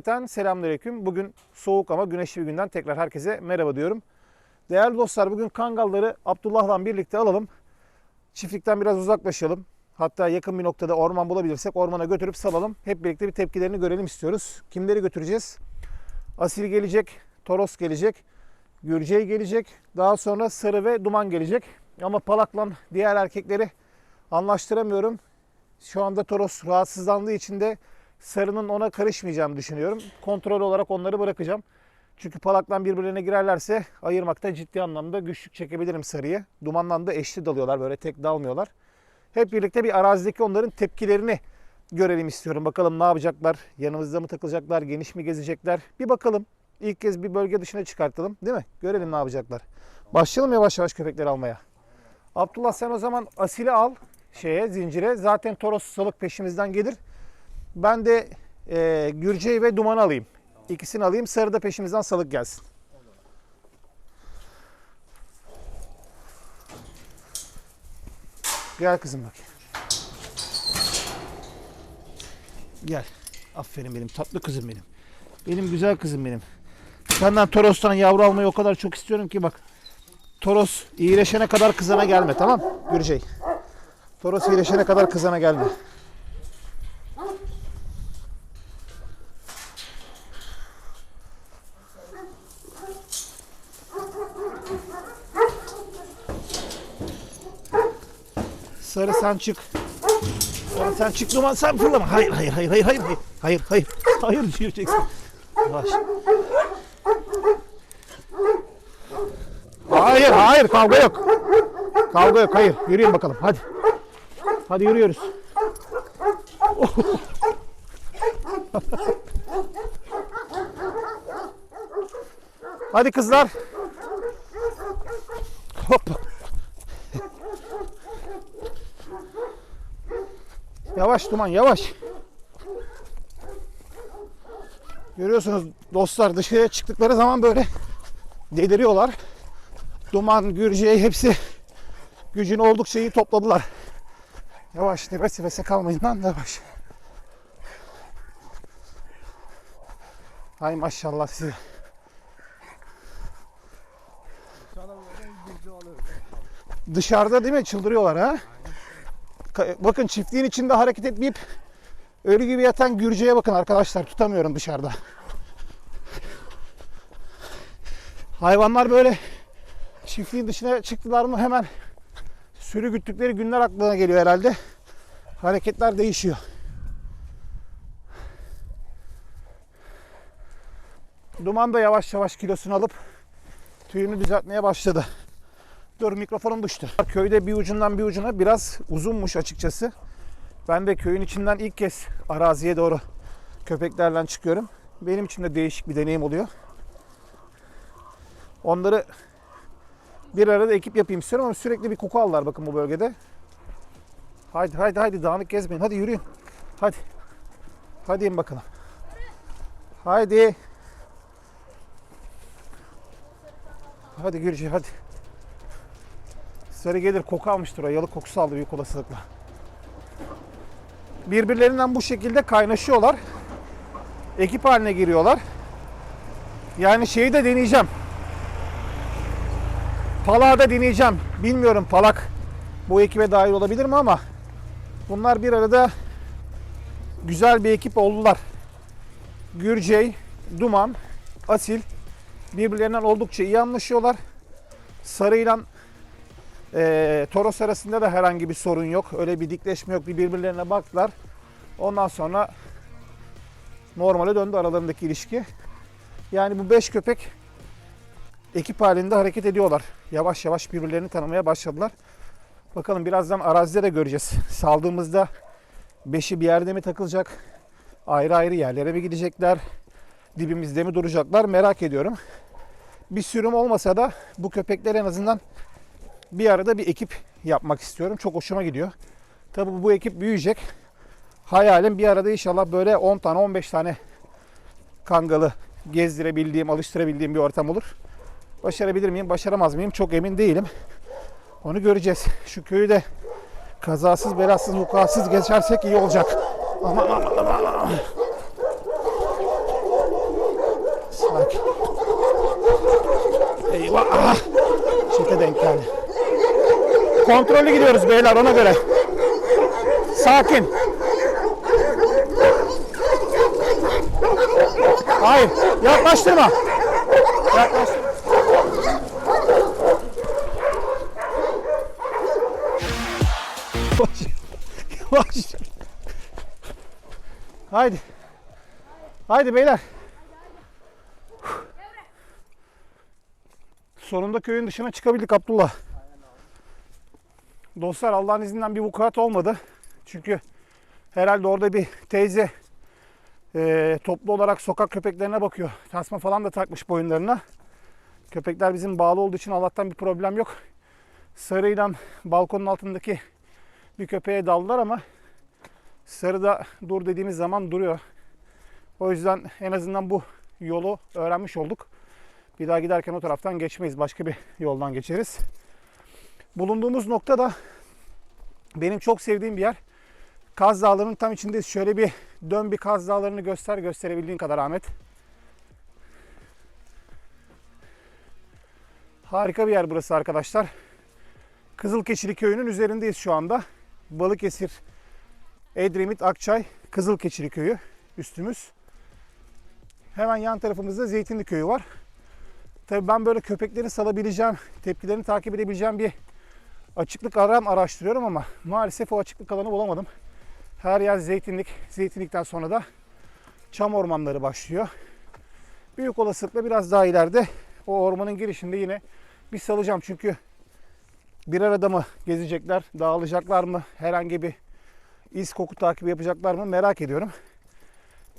Cümleten selamünaleyküm. Bugün soğuk ama güneşli bir günden tekrar herkese merhaba diyorum. Değerli dostlar bugün kangalları Abdullah'la birlikte alalım. Çiftlikten biraz uzaklaşalım. Hatta yakın bir noktada orman bulabilirsek ormana götürüp salalım. Hep birlikte bir tepkilerini görelim istiyoruz. Kimleri götüreceğiz? Asil gelecek, Toros gelecek, Gürcey gelecek. Daha sonra Sarı ve Duman gelecek. Ama Palak'la diğer erkekleri anlaştıramıyorum. Şu anda Toros rahatsızlandığı için de Sarı'nın ona karışmayacağını düşünüyorum. Kontrol olarak onları bırakacağım. Çünkü Palak'la birbirlerine girerlerse ayırmakta ciddi anlamda güçlük çekebilirim Sarı'yı. Dumanla da eşli dalıyorlar böyle tek dalmıyorlar. Hep birlikte bir arazideki onların tepkilerini görelim istiyorum. Bakalım ne yapacaklar? Yanımızda mı takılacaklar? Geniş mi gezecekler? Bir bakalım. İlk kez bir bölge dışına çıkartalım değil mi? Görelim ne yapacaklar. Başlayalım yavaş yavaş köpekleri almaya. Abdullah sen o zaman Asil'i al şeye zincire. Zaten Toros salık peşimizden gelir. Ben de e, Gürce'yi ve Duman'ı alayım. İkisini alayım. Sarı da peşimizden salık gelsin. Gel kızım bak. Gel. Aferin benim tatlı kızım benim. Benim güzel kızım benim. Senden Toros'tan yavru almayı o kadar çok istiyorum ki bak. Toros iyileşene kadar kızana gelme tamam Gürcey. Toros iyileşene kadar kızana gelme. Sarı sen çık. Sarı sen çık duman sen fırlama. Hayır hayır hayır hayır hayır hayır hayır hayır hayır düşüreceksin. Yavaş. Hayır hayır kavga yok. Kavga yok hayır. Yürüyün bakalım hadi. Hadi yürüyoruz. Hadi kızlar. Yavaş duman yavaş. Görüyorsunuz dostlar dışarıya çıktıkları zaman böyle deliriyorlar. Duman, Gürcey hepsi gücünü oldukça iyi topladılar. Yavaş nefes nefese kalmayın lan yavaş. Hay maşallah size. Dışarıda değil mi çıldırıyorlar ha? Bakın çiftliğin içinde hareket etmeyip ölü gibi yatan Gürcü'ye bakın arkadaşlar tutamıyorum dışarıda. Hayvanlar böyle çiftliğin dışına çıktılar mı hemen sürü güttükleri günler aklına geliyor herhalde. Hareketler değişiyor. Duman da yavaş yavaş kilosunu alıp tüyünü düzeltmeye başladı. Dur mikrofonum düştü. Köyde bir ucundan bir ucuna biraz uzunmuş açıkçası. Ben de köyün içinden ilk kez araziye doğru köpeklerle çıkıyorum. Benim için de değişik bir deneyim oluyor. Onları bir arada ekip yapayım istiyorum ama sürekli bir koku aldılar bakın bu bölgede. Haydi haydi haydi dağınık gezmeyin. Hadi yürüyün. Hadi. Hadi in bakalım. Haydi. Hadi Gürcü hadi. Sarı gelir koku almıştır o. Yalık kokusu aldı büyük olasılıkla. Birbirlerinden bu şekilde kaynaşıyorlar. Ekip haline giriyorlar. Yani şeyi de deneyeceğim. Palak'ı da deneyeceğim. Bilmiyorum Palak bu ekibe dahil olabilir mi ama bunlar bir arada güzel bir ekip oldular. Gürcey, Duman, Asil birbirlerinden oldukça iyi anlaşıyorlar. Sarı'yla e, Toros arasında da herhangi bir sorun yok. Öyle bir dikleşme yok. Bir birbirlerine baktılar. Ondan sonra normale döndü aralarındaki ilişki. Yani bu beş köpek ekip halinde hareket ediyorlar. Yavaş yavaş birbirlerini tanımaya başladılar. Bakalım birazdan arazide de göreceğiz. Saldığımızda beşi bir yerde mi takılacak? Ayrı ayrı yerlere mi gidecekler? Dibimizde mi duracaklar? Merak ediyorum. Bir sürüm olmasa da bu köpekler en azından bir arada bir ekip yapmak istiyorum. Çok hoşuma gidiyor. Tabii bu ekip büyüyecek. Hayalim bir arada inşallah böyle 10 tane 15 tane kangalı gezdirebildiğim, alıştırabildiğim bir ortam olur. Başarabilir miyim, başaramaz mıyım çok emin değilim. Onu göreceğiz. Şu köyü de kazasız, belasız, vukuatsız geçersek iyi olacak. Aman aman aman aman. Bak. Eyvah. Ah! Çete denk geldi. Kontrollü gidiyoruz beyler ona göre. Sakin. Hayır. Yaklaştırma. Yaklaştırma. Haydi. Haydi beyler. Sonunda köyün dışına çıkabildik Abdullah. Dostlar Allah'ın izniyle bir vukuat olmadı. Çünkü herhalde orada bir teyze eee, toplu olarak sokak köpeklerine bakıyor. Tasma falan da takmış boyunlarına. Köpekler bizim bağlı olduğu için Allah'tan bir problem yok. Sarıyla balkonun altındaki bir köpeğe daldılar ama sarı da dur dediğimiz zaman duruyor. O yüzden en azından bu yolu öğrenmiş olduk. Bir daha giderken o taraftan geçmeyiz. Başka bir yoldan geçeriz. Bulunduğumuz nokta da benim çok sevdiğim bir yer. Kaz Dağları'nın tam içindeyiz. Şöyle bir dön bir Kaz Dağları'nı göster gösterebildiğin kadar Ahmet. Harika bir yer burası arkadaşlar. Kızılkeçili köyünün üzerindeyiz şu anda. Balıkesir, Edremit, Akçay, Kızılkeçili köyü üstümüz. Hemen yan tarafımızda Zeytinli köyü var. Tabii ben böyle köpekleri salabileceğim, tepkilerini takip edebileceğim bir açıklık aram araştırıyorum ama maalesef o açıklık alanı bulamadım. Her yer zeytinlik. Zeytinlikten sonra da çam ormanları başlıyor. Büyük olasılıkla biraz daha ileride o ormanın girişinde yine bir salacağım. Çünkü bir arada mı gezecekler, dağılacaklar mı, herhangi bir iz koku takibi yapacaklar mı merak ediyorum.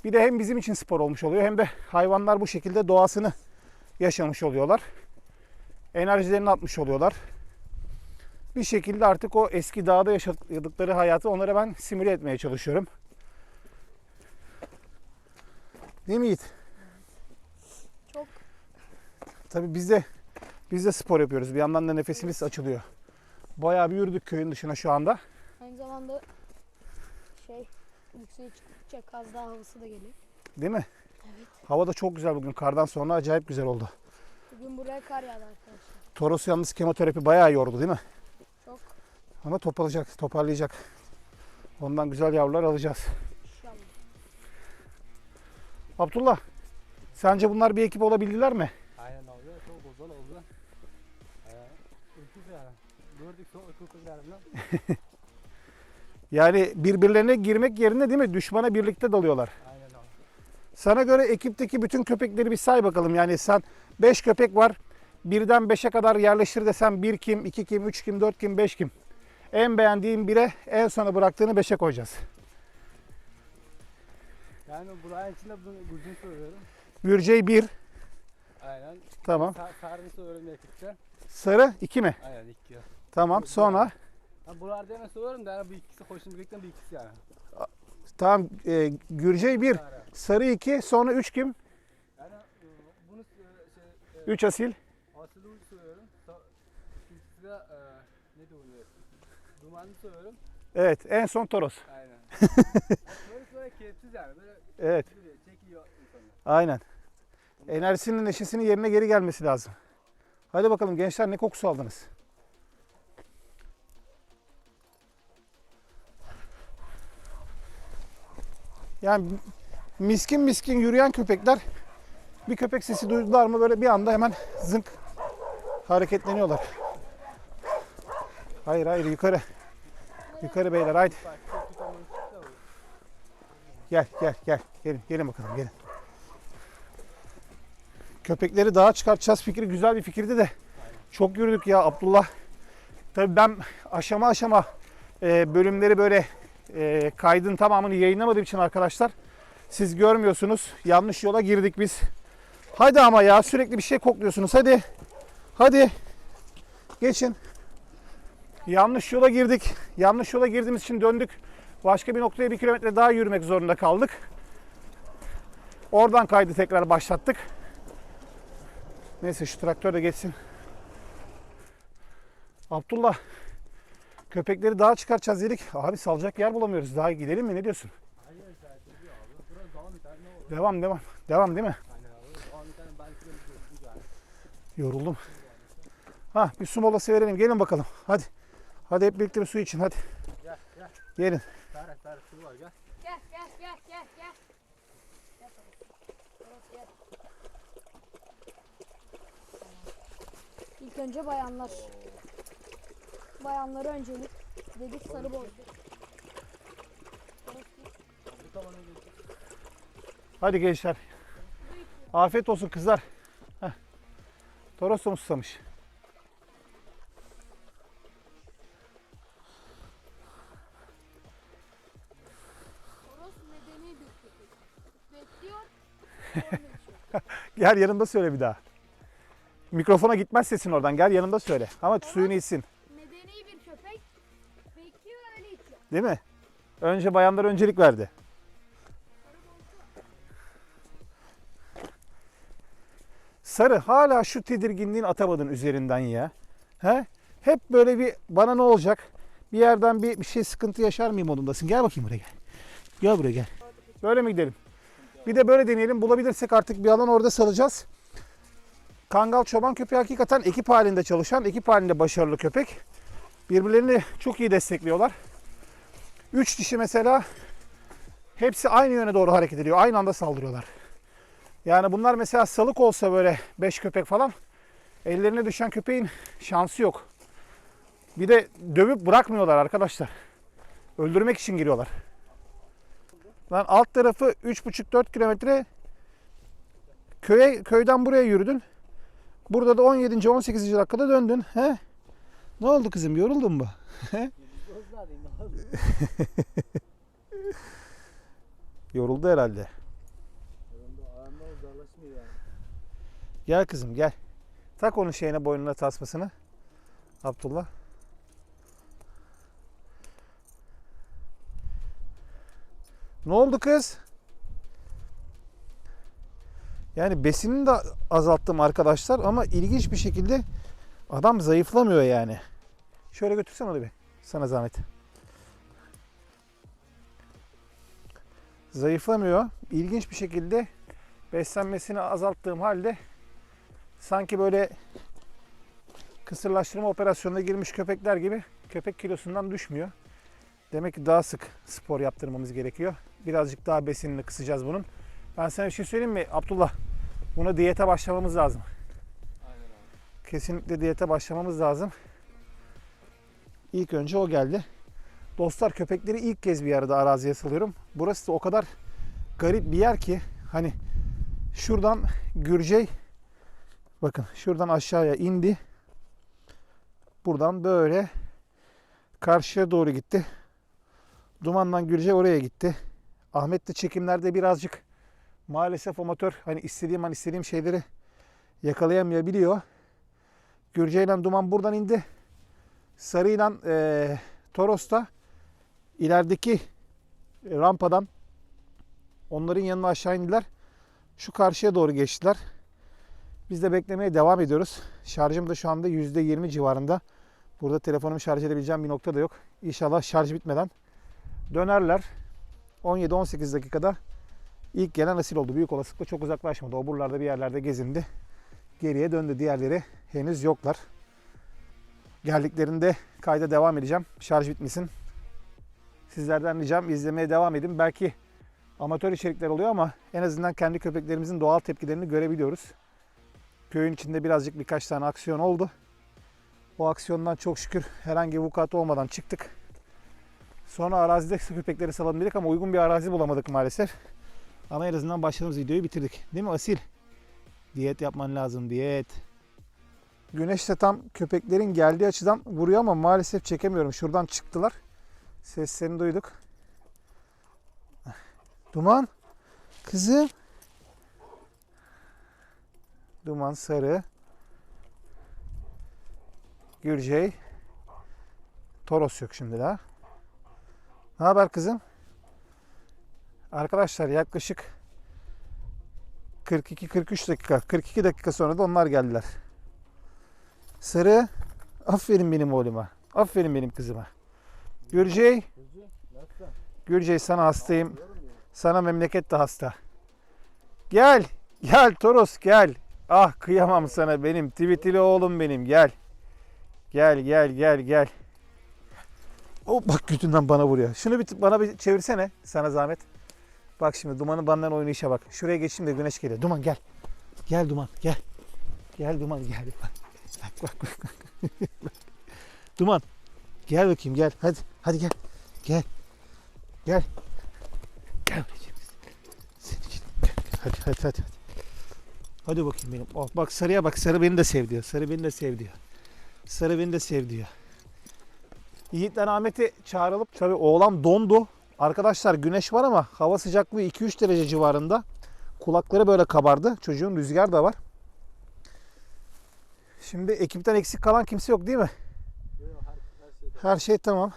Bir de hem bizim için spor olmuş oluyor hem de hayvanlar bu şekilde doğasını yaşamış oluyorlar. Enerjilerini atmış oluyorlar. Bir şekilde artık o eski dağda yaşadıkları hayatı onlara ben simüle etmeye çalışıyorum. Değil mi Yiğit? Çok. Tabii biz de biz de spor yapıyoruz. Bir yandan da nefesimiz açılıyor. Bayağı bir yürüdük köyün dışına şu anda. Aynı zamanda şey yükseğe çıktıkça Kaz Dağı havası da geliyor. Değil mi? Evet. Hava da çok güzel bugün. Kardan sonra acayip güzel oldu. Bugün buraya kar yağdı arkadaşlar. Toros yalnız kemoterapi bayağı yordu değil mi? Ama toparlayacak, toparlayacak. Ondan güzel yavrular alacağız. İnşallah. Abdullah, sence bunlar bir ekip olabildiler mi? Aynen abi çok güzel oldu. Ee. Gördük çok ülküz yani. Birbirlerine girmek yerine değil mi? Düşmana birlikte dalıyorlar. Aynen abi. Sana göre ekipteki bütün köpekleri bir say bakalım. Yani sen 5 köpek var. Birden 5'e kadar yerleştir desem 1 kim, 2 kim, 3 kim, 4 kim, 5 kim. En beğendiğin bire en sona bıraktığını 5'e koyacağız. Yani buraya içinde bunu gücünü söylüyorum. Gürcey 1. Aynen. Tamam. Sa sarını söylüyorum ekipte. Sarı 2 mi? Aynen iki. Tamam. Sonra Ben buralarda hemen söylüyorum da yani bu ikisi hoşuma birlikte bir ikisi yani. tamam e, Gürcey 1. Sarı. Sarı 2. Sonra 3 kim? Yani e, bunu e, şey, e, 3 asil. asılı uç söylüyorum. Sa ikisi de e, ne de oluyor? Dumanlı söylüyorum. Evet. En son Toros. Aynen. böyle böyle keyifsiz yani. Böyle Evet. duruyor, çekiyor insanlar. Aynen. Enerjisinin neşesinin yerine geri gelmesi lazım. Hadi bakalım gençler ne kokusu aldınız? Yani miskin miskin yürüyen köpekler bir köpek sesi duydular mı böyle bir anda hemen zınk hareketleniyorlar. Hayır hayır yukarı. Yukarı beyler haydi. Gel gel gel. Gelin gelin bakalım gelin. Köpekleri dağa çıkartacağız fikri güzel bir fikirdi de. Çok yürüdük ya Abdullah. Tabii ben aşama aşama e, bölümleri böyle e, kaydın tamamını yayınlamadığım için arkadaşlar siz görmüyorsunuz. Yanlış yola girdik biz. Hadi ama ya sürekli bir şey kokluyorsunuz. Hadi. Hadi. Geçin. Yanlış yola girdik. Yanlış yola girdiğimiz için döndük. Başka bir noktaya bir kilometre daha yürümek zorunda kaldık. Oradan kaydı tekrar başlattık. Neyse şu traktör de geçsin. Abdullah köpekleri daha çıkartacağız dedik. Abi salacak yer bulamıyoruz. Daha gidelim mi? Ne diyorsun? Devam? Devam devam. Değil mi? Yoruldum. Ha bir su molası verelim. Gelin bakalım. Hadi. Hadi hep birlikte bir su için hadi. Gel gel. Gelin. Serhat Serhat su var gel. Gel gel gel gel gel. Gel Toros gel. İlk önce bayanlar. Bayanlara öncelik dedik sarı getir. Hadi gençler. Afiyet olsun kızlar. Heh. Toros da mı susamış? Gel yanımda söyle bir daha. Mikrofona gitmez sesin oradan. Gel yanımda söyle. Ama suyunu içsin. Medeni bir köpek. Bekliyor öyle içiyor. Değil mi? Önce bayanlar öncelik verdi. Sarı hala şu tedirginliğin atamadın üzerinden ya. He? Hep böyle bir bana ne olacak? Bir yerden bir, bir şey sıkıntı yaşar mıyım modundasın. Gel bakayım buraya gel. Gel buraya gel. Böyle mi gidelim? Bir de böyle deneyelim. Bulabilirsek artık bir alan orada salacağız. Kangal çoban köpeği hakikaten ekip halinde çalışan, ekip halinde başarılı köpek. Birbirlerini çok iyi destekliyorlar. Üç dişi mesela hepsi aynı yöne doğru hareket ediyor. Aynı anda saldırıyorlar. Yani bunlar mesela salık olsa böyle beş köpek falan ellerine düşen köpeğin şansı yok. Bir de dövüp bırakmıyorlar arkadaşlar. Öldürmek için giriyorlar. Lan alt tarafı 3,5-4 kilometre köye köyden buraya yürüdün. Burada da 17. 18. dakikada döndün. He? Ne oldu kızım? Yoruldun mu? Yoruldu herhalde. Gel kızım gel. Tak onun şeyine boynuna tasmasını. Abdullah. Ne oldu kız? Yani besinini de azalttım arkadaşlar ama ilginç bir şekilde adam zayıflamıyor yani. Şöyle götürsen onu bir. Sana zahmet. Zayıflamıyor. İlginç bir şekilde beslenmesini azalttığım halde sanki böyle kısırlaştırma operasyonuna girmiş köpekler gibi köpek kilosundan düşmüyor. Demek ki daha sık spor yaptırmamız gerekiyor. Birazcık daha besinini kısacağız bunun. Ben sana bir şey söyleyeyim mi Abdullah? Buna diyete başlamamız lazım. Aynen abi. Kesinlikle diyete başlamamız lazım. İlk önce o geldi. Dostlar köpekleri ilk kez bir arada araziye salıyorum. Burası da o kadar garip bir yer ki hani şuradan Gürcey bakın şuradan aşağıya indi. Buradan böyle karşıya doğru gitti. Dumandan Gürcey oraya gitti. Ahmet de çekimlerde birazcık maalesef amatör hani istediğim an istediğim şeyleri yakalayamayabiliyor. Gürcey'le Duman buradan indi. Sarı'yla eee Toros da ilerideki rampadan onların yanına aşağı indiler. Şu karşıya doğru geçtiler. Biz de beklemeye devam ediyoruz. Şarjım da şu anda %20 civarında. Burada telefonumu şarj edebileceğim bir nokta da yok. İnşallah şarj bitmeden dönerler. 17-18 dakikada ilk gelen asil oldu. Büyük olasılıkla çok uzaklaşmadı. O buralarda bir yerlerde gezindi. Geriye döndü. Diğerleri henüz yoklar. Geldiklerinde kayda devam edeceğim. Şarj bitmesin. Sizlerden ricam izlemeye devam edin. Belki amatör içerikler oluyor ama en azından kendi köpeklerimizin doğal tepkilerini görebiliyoruz. Köyün içinde birazcık birkaç tane aksiyon oldu. O aksiyondan çok şükür herhangi bir vukuat olmadan çıktık. Sonra arazide köpekleri salalım dedik ama uygun bir arazi bulamadık maalesef. Ama en azından başladığımız videoyu bitirdik. Değil mi Asil? Diyet yapman lazım diyet. Güneş de tam köpeklerin geldiği açıdan vuruyor ama maalesef çekemiyorum. Şuradan çıktılar. Seslerini duyduk. Duman. Kızım. Duman sarı. Gürcey. Toros yok şimdi daha. Ne haber kızım? Arkadaşlar yaklaşık 42-43 dakika, 42 dakika sonra da onlar geldiler. Sarı. Aferin benim oğluma. Aferin benim kızıma. Gürcey. Gürcey sana hastayım. Sana memleket de hasta. Gel. Gel Toros gel. Ah kıyamam sana benim tweetili oğlum benim gel. Gel gel gel gel. Oh bak götünden bana vuruyor. Şunu bir bana bir çevirsene sana zahmet. Bak şimdi Duman'ın benden oynayışa bak. Şuraya geçeyim de güneş geliyor. Duman gel. Gel Duman gel. Gel Duman gel. Bak bak bak. bak. Duman gel bakayım gel. Hadi hadi gel. Gel. Gel. Gel. Hadi hadi hadi. hadi. Hadi bakayım benim. Oh, bak sarıya bak. Sarı beni de sev diyor. Sarı beni de sev diyor. Sarı beni de sev diyor. Yiğitler Ahmet'i çağrılıp tabii oğlan dondu. Arkadaşlar güneş var ama hava sıcaklığı 2-3 derece civarında. Kulakları böyle kabardı. Çocuğun rüzgar da var. Şimdi ekipten eksik kalan kimse yok değil mi? Her şey tamam.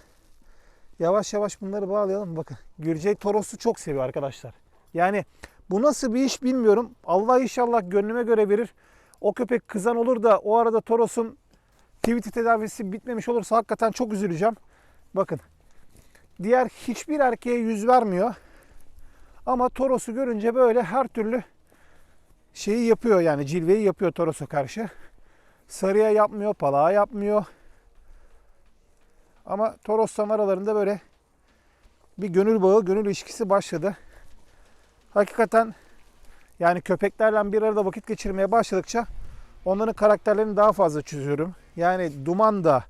Yavaş yavaş bunları bağlayalım. Bakın Gürcey Toros'u çok seviyor arkadaşlar. Yani bu nasıl bir iş bilmiyorum. Allah inşallah gönlüme göre verir. O köpek kızan olur da o arada Toros'un tweet tedavisi bitmemiş olursa hakikaten çok üzüleceğim. Bakın. Diğer hiçbir erkeğe yüz vermiyor. Ama Toros'u görünce böyle her türlü şeyi yapıyor yani cilveyi yapıyor Toros'a karşı. Sarıya yapmıyor, palağa yapmıyor. Ama Toros'tan aralarında böyle bir gönül bağı, gönül ilişkisi başladı. Hakikaten yani köpeklerle bir arada vakit geçirmeye başladıkça onların karakterlerini daha fazla çözüyorum. Yani Duman da,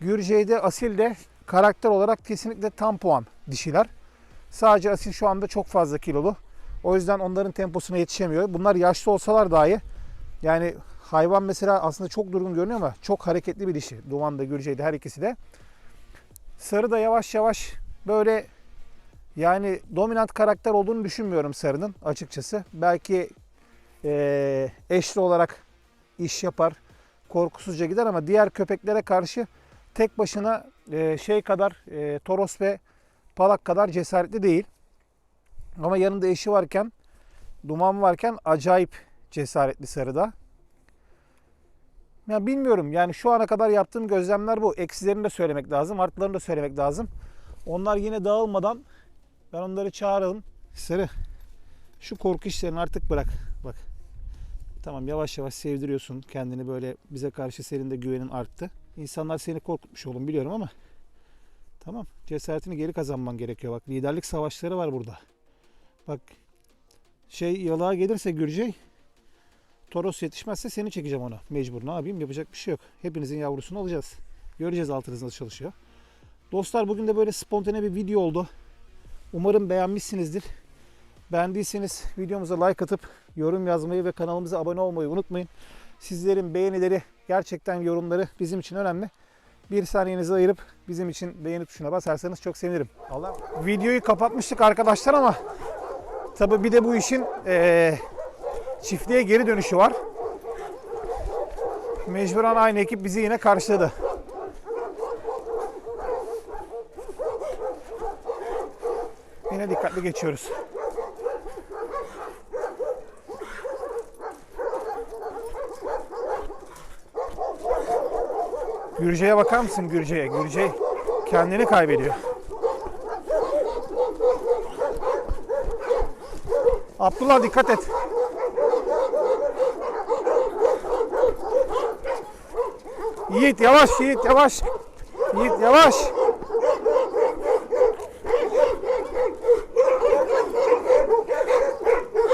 Gürcey de, Asil de karakter olarak kesinlikle tam puan dişiler. Sadece Asil şu anda çok fazla kilolu. O yüzden onların temposuna yetişemiyor. Bunlar yaşlı olsalar dahi yani hayvan mesela aslında çok durgun görünüyor ama çok hareketli bir dişi. Duman da Gürcey de her ikisi de. Sarı da yavaş yavaş böyle yani dominant karakter olduğunu düşünmüyorum Sarı'nın açıkçası. Belki eee, eşli olarak iş yapar, korkusuzca gider ama diğer köpeklere karşı tek başına eee, şey kadar eee, Toros ve Palak kadar cesaretli değil. Ama yanında eşi varken, Duman varken acayip cesaretli Sarı'da. Ya bilmiyorum yani şu ana kadar yaptığım gözlemler bu. Eksilerini de söylemek lazım, artılarını da söylemek lazım. Onlar yine dağılmadan ben onları çağıralım. Sarı şu korku işlerini artık bırak. Tamam yavaş yavaş sevdiriyorsun kendini böyle bize karşı senin de güvenin arttı. İnsanlar seni korkutmuş oğlum biliyorum ama tamam cesaretini geri kazanman gerekiyor. Bak liderlik savaşları var burada. Bak şey yalığa gelirse Gürcey Toros yetişmezse seni çekeceğim ona. Mecbur. Ne yapayım? Yapacak bir şey yok. Hepinizin yavrusunu alacağız. Göreceğiz altınız nasıl çalışıyor. Dostlar bugün de böyle spontane bir video oldu. Umarım beğenmişsinizdir. Beğendiyseniz videomuza like atıp yorum yazmayı ve kanalımıza abone olmayı unutmayın. Sizlerin beğenileri, gerçekten yorumları bizim için önemli. Bir saniyenizi ayırıp bizim için beğeni tuşuna basarsanız çok sevinirim. Allah videoyu kapatmıştık arkadaşlar ama tabii bir de bu işin eee çiftliğe geri dönüşü var. Mecburen aynı ekip bizi yine karşıladı. Yine dikkatli geçiyoruz. Gürce'ye bakar mısın Gürce'ye? Gürce kendini kaybediyor. Abdullah dikkat et. Yiğit yavaş Yiğit yavaş. Yiğit yavaş.